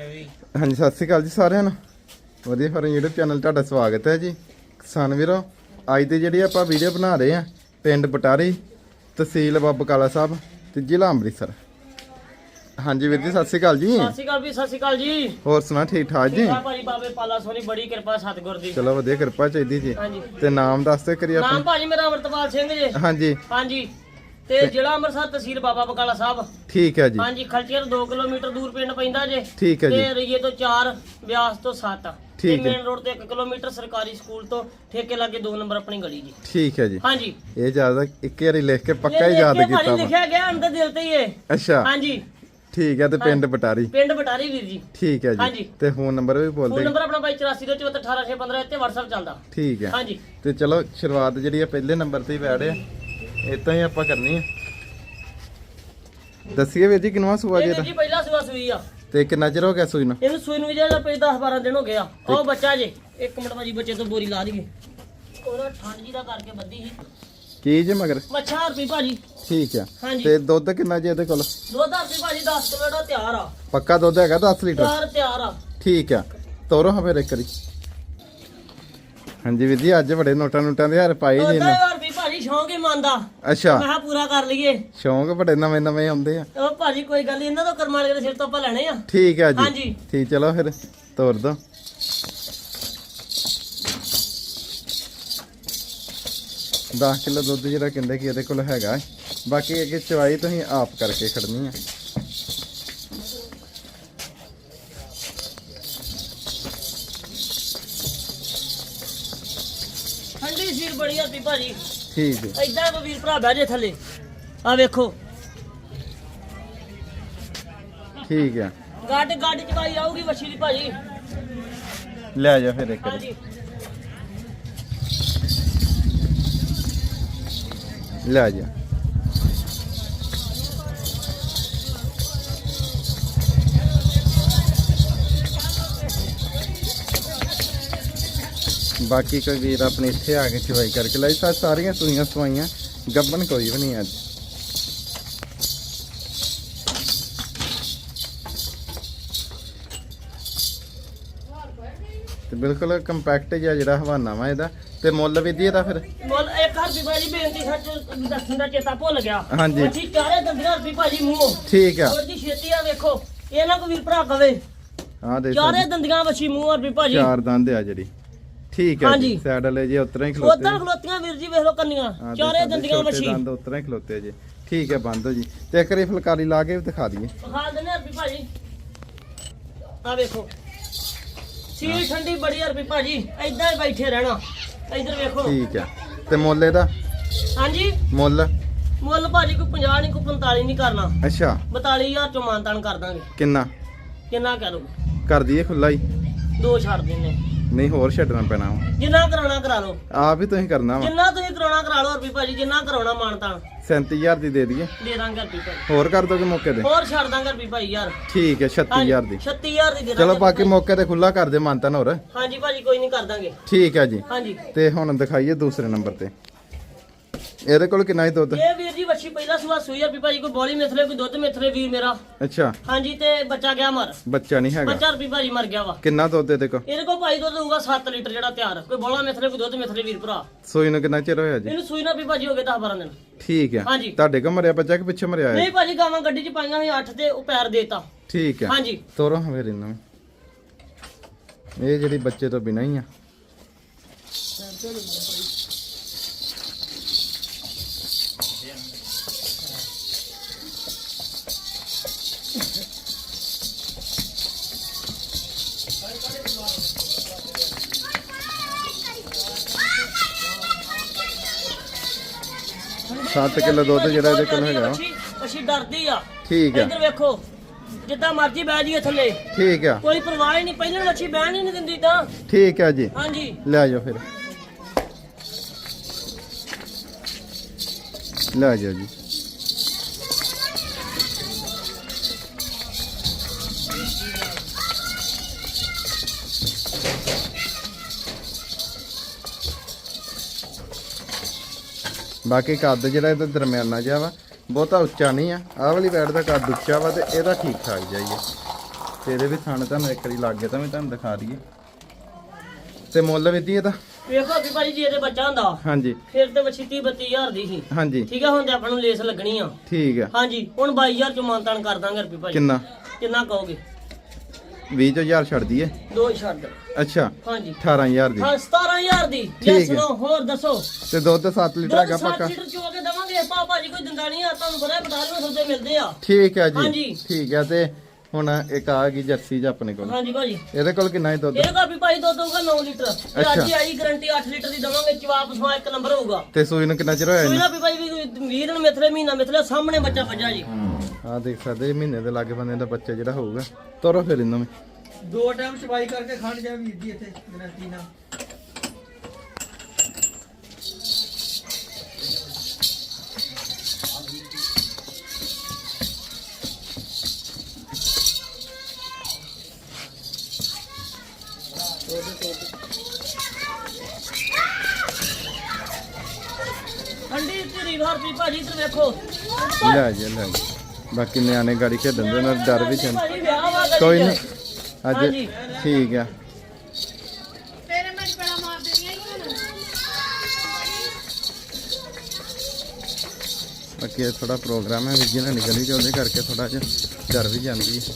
ਹਾਂਜੀ ਸਤਿ ਸ਼੍ਰੀ ਅਕਾਲ ਜੀ ਸਾਰਿਆਂ ਨੂੰ। ਵਧੀਆ ਫਾਰਮ YouTube ਚੈਨਲ ਤੁਹਾਡਾ ਸਵਾਗਤ ਹੈ ਜੀ। ਕਿਸਾਨ ਵੀਰੋ ਅੱਜ ਦੀ ਜਿਹੜੀ ਆਪਾਂ ਵੀਡੀਓ ਬਣਾ ਰਹੇ ਆ ਪਿੰਡ ਬਟਾਰੀ ਤਹਿਸੀਲ ਬਾਬਾ ਕਾਲਾ ਸਾਹਿਬ ਤੇ ਜ਼ਿਲ੍ਹਾ ਅੰਮ੍ਰਿਤਸਰ। ਹਾਂਜੀ ਵੀਰ ਜੀ ਸਤਿ ਸ਼੍ਰੀ ਅਕਾਲ ਜੀ। ਸਤਿ ਸ਼੍ਰੀ ਅਕਾਲ ਵੀ ਸਤਿ ਸ਼੍ਰੀ ਅਕਾਲ ਜੀ। ਹੋਰ ਸੁਣਾ ਠੀਕ ਠਾਕ ਜੀ? ਭਾਜੀ ਬਾਬੇ ਪਾਲਾ ਸੋਨੀ ਬੜੀ ਕਿਰਪਾ ਸਤਿਗੁਰ ਦੀ। ਚਲੋ ਵਧੀਆ ਕਿਰਪਾ ਚਾਹੀਦੀ ਜੀ। ਤੇ ਨਾਮ ਦੱਸ ਤੇ ਕਰੀ ਨਾਮ ਆਪਣਾ। ਭਾਜੀ ਮੇਰਾ ਅਮਰਤਪਾਲ ਸਿੰਘ ਜੀ। ਹਾਂਜੀ। ਹਾਂਜੀ। ਤੇ ਜ਼ਿਲ੍ਹਾ ਅੰਮ੍ਰਿਤਸਰ ਤਹਿਸੀਲ ਬਾਬਾ ਬਕਾਲਾ ਸਾਹਿਬ। ਠੀਕ ਹੈ ਜੀ। ਹਾਂਜੀ ਖਲਚੀਆਂ ਤੋਂ 2 ਕਿਲੋਮੀਟਰ ਦੂਰ ਪਿੰਡ ਪੈਂਦਾ ਜੇ। ਠੀਕ ਹੈ ਜੀ। ਤੇ ਰਈਏ ਤੋਂ 4 ਬਿਆਸ ਤੋਂ 7 ਠੀਕ ਹੈ। ਮੇਨ ਰੋਡ ਤੇ 1 ਕਿਲੋਮੀਟਰ ਸਰਕਾਰੀ ਸਕੂਲ ਤੋਂ ਠੇਕੇ ਲਾਗੇ 2 ਨੰਬਰ ਆਪਣੀ ਗਲੀ ਜੀ। ਠੀਕ ਹੈ ਜੀ। ਹਾਂਜੀ। ਇਹ ਜ਼ਿਆਦਾ ਇੱਕ ਵਾਰੀ ਲਿਖ ਕੇ ਪੱਕਾ ਹੀ ਯਾਦ ਕੀਤਾ ਵਾ। ਲਿਖਿਆ ਗਿਆ ਅੰਦਰ ਦਿਲ ਤੇ ਹੀ ਇਹ। ਅੱਛਾ। ਹਾਂਜੀ। ਠੀਕ ਹੈ ਤੇ ਪਿੰਡ ਬਟਾਰੀ। ਪਿੰਡ ਬਟਾਰੀ ਵੀਰ ਜੀ। ਠੀਕ ਹੈ ਜੀ। ਤੇ ਫੋਨ ਨੰਬਰ ਵੀ ਬੋਲ ਫੋਨ ਦੇ ਨੰਬਰ ਆਪਣਾ ਭਾਈ 84 ਦੇ 18615 ਇੱਥੇ WhatsApp ਚੱਲਦਾ। ਠੀਕ ਹੈ। ਹਾਂਜੀ। ਤੇ ਚਲੋ ਸ਼ੁਰੂਆਤ ਜਿਹੜੀ ਆ ਪਹਿਲੇ ਨੰਬਰ ਤੇ ਹੀ ਬੈਠ ਆ ਇਤਾਂ ਹੀ ਆਪਾਂ ਕਰਨੀ ਆ। ਦੱਸੀਏ ਵੀਰ ਜੀ ਕਿੰਨਵਾ ਸੂਆ ਇਹ ਜੀ ਵੀਰ ਜੀ ਪਹਿਲਾ ਸੂਆ ਸੂਈ ਆ। ਤੇ ਕਿੰਨਾ ਚਿਰ ਹੋ ਗਿਆ ਸੂਈ ਨੂੰ? ਇਹਨੂੰ ਸੂਈ ਨੂੰ ਵੀ ਜਿਹੜਾ ਪਈ 10 12 ਦਿਨ ਹੋ ਗਿਆ ਉਹ ਬੱਚਾ ਜੇ ਇੱਕ ਮਿੰਟ ਭਾਜੀ ਬੱਚੇ ਤੋਂ ਬੋਰੀ ਲਾ ਦਈਏ। ਉਹਦਾ ਠੰਡ ਜੀ ਦਾ ਕਰਕੇ ਬੱਦੀ ਸੀ। ਕੀ ਜੇ ਮਗਰ? ਮੱਛਾ ਰੁਪਈ ਭਾਜੀ। ਠੀਕ ਆ। ਹਾਂਜੀ। ਤੇ ਦੁੱਧ ਕਿੰਨਾ ਜੀ ਇਹਦੇ ਕੋਲ? ਦੁੱਧ ਰੁਪਈ ਭਾਜੀ 10 ਕਿਲੋ ਦਾ ਤਿਆਰ ਆ। ਪੱਕਾ ਦੁੱਧ ਹੈਗਾ 10 ਲੀਟਰ? ਤਿਆਰ ਤਿਆਰ ਆ। ਠੀਕ ਆ। ਤੋਰੋ ਹਾਂ ਫਿਰ ਇੱਕ ਵਾਰੀ। ਹਾਂਜੀ ਵੀਰ ਜੀ ਅੱਜ ਬੜੇ ਨੋਟਾਂ ਨੋਟਾਂ ਦੇ ਹਾਰ ਪਾਏ ਜੀ ਉਹਦਾ ਇਹਨਾਂ। ਭਾਜੀ ਸ਼ੌਂਕ ਹੀ ਮੰਨਦਾ। ਅੱਛਾ। ਮੈਂ ਕਿਹਾ ਪੂਰਾ ਕਰ ਲਈਏ। ਸ਼ੌਂਕ ਬੜੇ ਨਵੇਂ ਨਵੇਂ ਆਉਂਦੇ ਆ। ਉਹ ਭਾਜੀ ਕੋਈ ਗੱਲ ਇਹਨਾਂ ਤੋਂ ਕਰਮ ਵਾਲੇ ਦੇ ਸਿਰ ਤੋਂ ਆਪਾਂ ਲੈਣੇ ਆ। ਠੀਕ ਆ ਜੀ। ਹਾਂਜੀ। ਠੀਕ ਚਲੋ ਫਿਰ ਤੋਰ ਦੋ। ਦਸ ਕਿਲੋ ਦੁੱਧ ਜਿਹੜਾ ਕਹਿੰਦੇ ਕਿ ਇਹਦੇ ਕੋਲ ਹੈਗਾ। ਹੈ। ਬਾਕੀ ਅੱਗੇ ਚਵਾਈ ਤੁਸੀਂ ਆਪ ਕਰਕੇ ਖੜਨੀ ਆ। ਠੰਡੀ ਸੀਰ ਬੜੀ ਰੁਪਈ ਭਾਜੀ। ਠੀਕ ਹੈ। ਐਦਾਂ ਕੋ ਵੀਰ ਭਰਾ ਬਹਿ ਜੇ ਥੱਲੇ। ਆ ਵੇਖੋ। ਠੀਕ ਹੈ। ਗੱਡ ਗੱਡ ਚਵਾਈ ਆਊਗੀ ਵੱਛੀ ਦੀ ਭਾਜੀ। ਲੈ ਜਾ ਫਿਰ ਇੱਕ ਵਾਰੀ। ਹਾਂਜੀ ਲੈ ਜਾ। ਬਾਕੀ ਕੋਈ ਵੀਰ ਆਪਣੇ ਇੱਥੇ ਆ ਕੇ ਚਵਾਈ ਕਰਕੇ ਲਈ ਸਾ ਸਾਰੀਆਂ ਸੂਈਆਂ ਸਵਾਈਆਂ ਗੱਬਨ ਕੋਈ ਵੀ ਨਹੀਂ ਅੱਜ। ਤੇ ਬਿਲਕੁਲ ਕੰਪੈਕਟ ਜਿਹਾ ਜਿਹੜਾ ਹਵਾਨਾ ਵਾ ਇਹਦਾ ਤੇ ਮੁੱਲ ਵੀ ਦੀ ਇਹਦਾ ਫਿਰ? ਮੁੱਲ ਇੱਕ ਹਰਪੀ ਭਾਜੀ ਬੇਨਤੀ ਸੱਚ ਦੱਸਣ ਦਾ ਚੇਤਾ ਭੁੱਲ ਗਿਆ। ਹਾਂਜੀ। ਅੱਛੀ ਚਾਰੇ ਦੰਦੀਆਂ ਹਰਪੀ ਭਾਜੀ ਮੂੰਹੋਂ। ਠੀਕ ਆ। ਉਹਦੀ ਛੇਤੀ ਆ ਵੇਖੋ ਇਹ ਨਾ ਕੋਈ ਵੀਰ ਭਰਾ ਕਵੇ। ਆ ਦੇ ਚਾਰੇ ਦੰਦੀਆਂ ਵੱਛੀ ਮੂੰਹ ਹਰਪੀ ਭਾਜੀ। ਚਾਰ ਦੰਦ ਆ ਜਿਹੜੀ। ਠੀਕ ਹੈ ਜੀ ਹਾਂਜੀ। ਸਾਈਡ ਵਾਲੇ ਜੀ ਉਤਰਾ ਹੀ ਖਲੋਤੇ ਉਦਾਂ ਖਲੋਤੀਆਂ ਵੀਰ ਜੀ ਵੇਖ ਲੋ ਕੰਨੀਆਂ ਚਾਰੇ ਦੰਦੀਆਂ ਵੱਛੀ ਦੰਦ ਉਤਰਾ ਹੀ ਖਲੋਤੇ ਜੀ। ਠੀਕ ਹੈ ਬੰਦ ਹੋ ਜੀ। ਤੇ ਇੱਕ ਵਾਰੀ ਫੁਲਕਾਰੀ ਲਾ ਕੇ ਦਿਖਾ ਦਈਏ। ਖਾ ਦਿੰਦੇ ਹਰਪੀ ਭਾਜੀ। ਆ ਵੇਖੋ। ਸੀਲ ਠੰਡੀ ਬੜੀ ਹਰਪੀ ਭਾਜੀ ਏਦਾਂ ਹੀ ਬੈਠੇ ਰਹਿਣਾ। ਇੱਧਰ ਵੇਖੋ। ਠੀਕ ਹੈ। ਤੇ ਮੁੱਲ ਇਹਦਾ? ਹਾਂਜੀ? ਮੁੱਲ? ਮੁੱਲ ਭਾਜੀ ਕੋਈ 50 ਨਹੀਂ ਕੋਈ 45 ਨਹੀਂ ਕਰਨਾ। ਅੱਛਾ। 42000 ਚੋਂ ਮਾਨਤਾਨ ਕਰ ਦਾਂਗੇ। ਕਿੰਨਾ? ਕਿੰਨਾ ਕਰੋ ਕਰ ਦਈਏ ਖੁੱਲਾ ਹੀ। ਦੋ ਛੱਡ ਦਿੰਨੇ ਨਹੀਂ ਹੋਰ ਛੱਡਣਾ ਪੈਣਾ ਵਾ। ਜਿੰਨਾ ਕਰਾਉਣਾ ਕਰਾ ਲਓ। ਆਪ ਹੀ ਤੁਸੀਂ ਕਰਨਾ ਵਾ। ਜਿੰਨਾ ਤੁਸੀਂ ਕਰਾਉਣਾ ਕਰਾ ਲਓ ਹਰਪੀ ਭਾਜੀ ਜਿੰਨਾ ਕਰਾਉਣਾ ਮਾਨਤਾਨ 37000 ਦੀ ਦੇ ਦਈਏ। ਦੇ ਦਾਂਗੇ ਹਰਪੀ ਭਾਜੀ। ਹੋਰ ਕਰ ਦੋਗੇ ਮੌਕੇ ਤੇ? ਹੋਰ ਛੱਡ ਦਾਂਗੇ ਹਰਪੀ ਭਾਈ ਯਾਰ। ਠੀਕ ਹੈ 36000 ਦੀ। 36000 ਦੀ ਦੇ ਚਲੋ ਬਾਕੀ ਮੌਕੇ ਤੇ ਖੁੱਲਾ ਕਰ ਦੇ ਮੰਤਨ ਹੋਰ। ਹਾਂਜੀ ਭਾਜੀ ਕੋਈ ਨਹੀਂ ਕਰ ਦਾਂਗੇ। ਠੀਕ ਹੈ ਜੀ। ਹਾਂਜੀ। ਤੇ ਹੁਣ ਦਿਖਾਈਏ ਦੂਸਰੇ ਨੰਬਰ ਤੇ। ਇਹਦੇ ਕੋਲ ਕਿੰਨਾ ਹੀ ਦੁੱਧ? ਇਹ ਵੀਰ ਜੀ ਵੱਛੀ ਪਹਿਲਾ ਸੁਆ ਸੂਈ ਹਰਪੀ ਭਾਜੀ ਕੋਈ ਬੋਲੀ ਮਿਥਲੇ ਕੋਈ ਦੁੱਧ ਮਿਥਲੇ ਵੀਰ ਮੇਰਾ। ਅੱਛਾ। ਹਾਂਜੀ ਤੇ ਬੱਚਾ ਗਿਆ ਮਰ। ਬੱਚਾ ਨਹੀਂ ਹੈਗਾ? ਬੱਚਾ ਹਰਪੀ ਭਾਜੀ ਮਰ ਗਿਆ ਵਾ। ਕਿੰਨਾ ਦੁੱਧ ਇਹਦੇ ਕੋਲ? ਇਹਦੇ ਕੋਲ ਭਾਈ ਦੁੱਧ ਹੋਊਗਾ 7 ਲੀਟਰ ਜਿਹੜਾ ਤਿਆਰ। ਕੋਈ ਬੋਲਾ ਮਿਥਲੇ ਕੋਈ ਦੁੱਧ ਮਿਥਲੇ ਵੀਰ ਭਰਾ। ਸੂਈ ਨੂੰ ਕਿੰਨਾ ਚਿਰ ਹੋਇਆ ਜੀ? ਇਹਨੂੰ ਸੂਈ ਨਾ ਵੀ ਭਾਜੀ ਹੋ ਗਏ 10 12 ਦਿਨ। ਠੀਕ ਹੈ ਹਾਂਜੀ। ਤੁਹਾਡੇ ਕੋਲ ਮਰਿਆ ਬੱਚਾ ਕਿ ਪਿੱਛੇ ਮਰਿਆ ਹੈ ਨਹੀਂ ਭਾਜੀ ਗਾਵਾਂ ਗੱਡੀ 'ਚ ਪਾਈਆਂ ਹੋਈਆਂ 8 ਤੇ ਉਹ ਪੈਰ ਦੇਤਾ। ਠੀਕ ਹੈ ਹਾਂਜੀ। ਤੋਰੋ ਫਿਰ ਇਹਨਾਂ ਨੂੰ। ਇਹ ਜਿਹੜੀ ਬੱਚੇ ਤੋਂ ਬਿਨਾਂ ਹੀ ਆ। ਸੱਤ ਕਿਲੋ ਦੁੱਧ ਜਿਹੜਾ ਇਹਦੇ ਕੋਲ ਹੈਗਾ। ਅਸੀਂ ਡਰਦੀ ਆ। ਠੀਕ ਹੈ ਇੱਧਰ ਵੇਖੋ ਜਿੱਦਾਂ ਮਰਜ਼ੀ ਬਹਿ ਜਾਈਏ ਥੱਲੇ। ਠੀਕ ਆ। ਕੋਈ ਪਰਵਾਹ ਹੀ ਨਹੀਂ ਪਹਿਲਾਂ ਮੱਛੀ ਬਹਿਣ ਹੀ ਨਹੀਂ ਦਿੰਦੀ ਤਾਂ। ਠੀਕ ਹੈ ਜੀ। ਹਾਂਜੀ। ਲੈ ਜਾਓ ਫਿਰ। ਲੈ ਜਾਓ ਜੀ। ਬਾਕੀ ਕੱਦ ਜਿਹੜਾ ਇਹਦਾ ਦਰਮਿਆਨਾ ਜਿਹਾ ਵਾ ਬਹੁਤਾ ਉੱਚਾ ਨਹੀਂ ਆ। ਆਹ ਵਾਲੀ ਬੈਡ ਦਾ ਕੱਦ ਉੱਚਾ ਵਾ ਤੇ ਇਹਦਾ ਠੀਕ ਠਾਕ ਆ। ਤੇ ਇਹਦੇ ਵੀ ਥਣ ਤੁਹਾਨੂੰ ਇੱਕ ਵਾਰੀ ਲੱਗ ਗਿਆ ਤਾਂ ਮੈਂ ਤੁਹਾਨੂੰ ਦਿਖਾ ਦਈਏ। ਤੇ ਮੁੱਲ ਵੀ ਦੀ ਇਹਦਾ? ਵੇਖੋ ਵੀ ਭਾਜੀ ਜੇ ਇਹਦੇ ਬੱਚਾ ਹੁੰਦਾ ਹਾਂਜੀ। ਫਿਰ ਤੇ 30 32000 ਦੀ ਸੀ। ਹਾਂਜੀ। ਠੀਕ ਆ ਹੁਣ ਤੇ ਆਪਾਂ ਨੂੰ ਲੇਸ ਲੱਗਣੀ ਆ। ਠੀਕ ਆ। ਹਾਂਜੀ ਹੁਣ 22000 ਚ ਮਾਨਤਾਨ ਕਰ ਦਾਂਗੇ ਰੁਪਏ ਭਾਜੀ। ਕਿੰਨਾ? ਕਿੰਨਾ ਕਹੋਗੇ? 20000 ਛੱਡ ਦਈਏ ਦੋ ਛੱਡ। ਅੱਛਾ। ਹਾਂਜੀ। 18000 ਦੀ। ਹਾਂ 17000 ਦੀ। ਠੀਕ ਲੈ ਹੈ। ਸੁਣੋ ਹੋਰ ਦੱਸੋ। ਤੇ ਦੁੱਧ 7 ਲੀਟਰ ਹੈਗਾ 7 ਪੱਕਾ। ਲੀਟਰ ਚੋ ਕੇ ਦਵਾਂਗੇ ਆਪਾਂ ਭਾਜੀ ਕੋਈ ਦਿੰਦਾ ਨਹੀਂ ਆ ਤੁਹਾਨੂੰ ਪਤਾ ਬਟਾਲ ਨੂੰ ਸੌਦੇ ਮਿਲਦੇ ਆ। ਠੀਕ ਹੈ ਜੀ। ਹਾਂਜੀ। ਠੀਕ ਹੈ ਤੇ ਹੁਣ ਇੱਕ ਆ ਗਈ ਜਰਸੀ ਜ ਆਪਣੇ ਕੋਲ। ਹਾਂਜੀ ਭਾਜੀ। ਇਹਦੇ ਕੋਲ ਕਿੰਨਾ ਹੀ ਦੁੱਧ? ਇਹ ਕਾਪੀ ਭਾਈ ਦੁੱਧ ਹੋਊਗਾ 9 ਲੀਟਰ। ਤੇ ਅੱਛਾ। ਅੱਜ ਹੀ ਆਈ ਗਾਰੰਟੀ 8 ਲੀਟਰ ਦੀ ਦਵਾਂਗੇ ਜਵਾਬ ਸਵਾ ਇੱਕ ਨੰਬਰ ਹੋਊਗਾ। ਤੇ ਸੂਈ ਨੂੰ ਕਿੰਨਾ ਚਿਰ ਹੋਇਆ ਕੋਈ ਇਹਨੂੰ? ਨਾ ਵੀ ਭਾਈ ਵੀ 20 ਦਿਨ ਮਿਥਲੇ ਮਹੀਨਾ ਮਿਥਲੇ ਸਾਹਮਣੇ ਬੱਚਾ ਵੱਜਾ ਜੀ। ਆ ਦੇਖ ਸਕਦੇ ਜੀ, ਮਹੀਨੇ ਦੇ ਲਾਗੇ ਬੰਦੇ ਦਾ ਬੱਚਾ ਜਿਹੜਾ ਹੋਊਗਾ। ਤੋਰੋ ਫਿਰ ਇਹਨਾਂ ਨੂੰ ਦੋ ਟਾਈਮ ਚਵਾਈ ਕਰਕੇ ਖਾਣ ਜਾ ਵੀਰ ਜੀ ਇੱਥੇ ਗਰੰਟੀ ਨਾਲ। ਭਾਜੀ ਇੱਧਰ ਵੇਖੋ ਲੈ ਜੀ ਲੈ ਜੀ। ਬਾਕੀ ਨਿਆਣੇ ਗਾੜੀ ਖੇਡਣ ਦੇ ਨਾਲ ਡਰ ਵੀ ਚੰਦ ਭਾਜੀ ਵਿਆਹ ਵਾ ਗਲੀ ਕੋਈ ਚ। ਨਹੀਂ ਅੱਜ ਹਾਂਜੀ। ਠੀਕ ਆ। ਤੇਰੇ ਮੈਂ ਬੜਾ ਮਾਰ ਦੇਣੀਆਂ ਹੀ ਹੁਣ ਬਾਕੀ ਇਹ ਥੋੜਾ ਪ੍ਰੋਗਰਾਮ ਹੈ ਵੀਰ ਨਾਲ ਨਿਕਲੀ ਤੇ ਉਹਦੇ ਕਰਕੇ ਥੋੜਾ ਜਿਹਾ ਡਰ ਵੀ ਜਾਂਦੀ ਹੈ।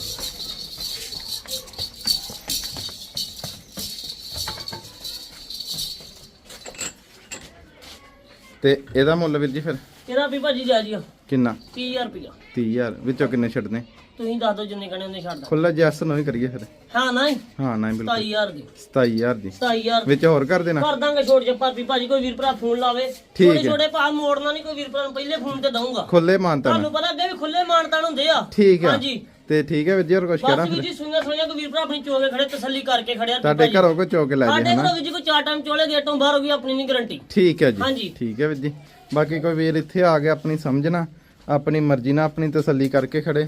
ਤੇ ਇਹਦਾ ਮੁੱਲ ਵੀਰ ਜੀ ਫਿਰ? ਇਹਦਾ ਵੀ ਭਾਜੀ ਜਾ ਜੀ ਕਿੰਨਾ? 30000 ਰੁਪਇਆ 30000 ਵਿੱਚੋਂ ਕਿੰਨੇ ਛੱਡਨੇ? ਤੁਸੀਂ ਦੱਸ ਦਿਓ ਜਿੰਨੇ ਕਣੇ ਉਹਨੇ ਛੱਡ ਦਾਂ। ਖੁੱਲਾ ਜੈਸ ਨੂੰ ਹੀ ਕਰੀਏ ਫਿਰ। ਹਾਂ ਨਹੀਂ ਹਾਂ। ਨਾ ਬਿਲਕੁਲ। 27000 ਦੀ। 27000 ਦੀ। 27000 ਵਿੱਚ ਹੋਰ ਕਰ ਦੇਣਾ? ਕਰ ਦਾਂਗੇ ਛੋਟ ਜੇ ਭਾਬੀ। ਭਾਜੀ ਕੋਈ ਵੀਰ ਭਰਾ ਫੋਨ ਲਾਵੇ। ਛੋਟੇ ਹੈ। ਛੋਟੇ ਭਾ ਮੋੜਨਾ ਨਹੀਂ ਕੋਈ ਵੀਰ ਭਰਾ ਨੂੰ ਪਹਿਲੇ ਫੋਨ ਤੇ ਦਊਂਗਾ। ਖੁੱਲੇ ਮਾਨਤਾ ਤੁਹਾਨੂੰ ਪਤਾ ਅੱਗੇ ਵੀ ਖੁੱਲੇ ਮਾਨਤਾਨ ਹੁੰਦੇ ਆ। ਠੀਕ ਆ। ਹਾਂਜੀ। ਤੇ ਠੀਕ ਹੈ ਵੀਰ ਜੀ ਹੋਰ ਕੁਝ ਕਹਿਣਾ ਬਸ ਜੀ ਸੁਣਿਆ ਸੁਣਿਆ ਕੋਈ ਵੀਰ ਭਰਾ ਆਪਣੀ ਚੋਗੇ ਖੜੇ ਤਸੱਲੀ ਕਰਕੇ ਖੜਿਆ ਤੁਹਾਡੇ ਘਰੋਂ ਕੋ ਚੌਕ ਲੈ ਸਾਡੇ ਜੇ ਹਨਾ ਜੀ ਕੋਈ ਚਾਰ ਟਾਈਮ ਚੋਲੇ ਗੇਟੋਂ ਬਾਹਰ ਹੋ ਗਈ ਆਪਣੀ ਨਹੀਂ ਗਾਰੰਟੀ। ਠੀਕ ਹੈ ਜੀ। ਹਾਂਜੀ। ਠੀਕ ਹੈ ਵੀਰ ਜੀ ਬਾਕੀ ਕੋਈ ਵੀਰ ਇੱਥੇ ਆ ਕੇ ਆਪਣੀ ਸਮਝਣਾ ਆਪਣੀ ਮਰਜ਼ੀ ਨਾਲ ਆਪਣੀ ਤਸੱਲੀ ਕਰਕੇ ਖੜੇ।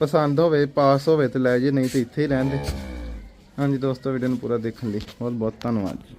ਪਸੰਦ ਹੋਵੇ ਪਾਸ ਹੋਵੇ ਤੇ ਲੈ ਜੇ ਨਹੀਂ ਤੇ ਇੱਥੇ ਹੀ ਰਹਿਣ ਦੇ। ਹਾਂਜੀ ਦੋਸਤੋ ਵੀਡੀਓ ਨੂੰ ਪੂਰਾ ਦੇਖਣ ਲਈ ਬਹੁਤ ਬਹੁਤ ਧੰਨਵਾਦ ਜੀ।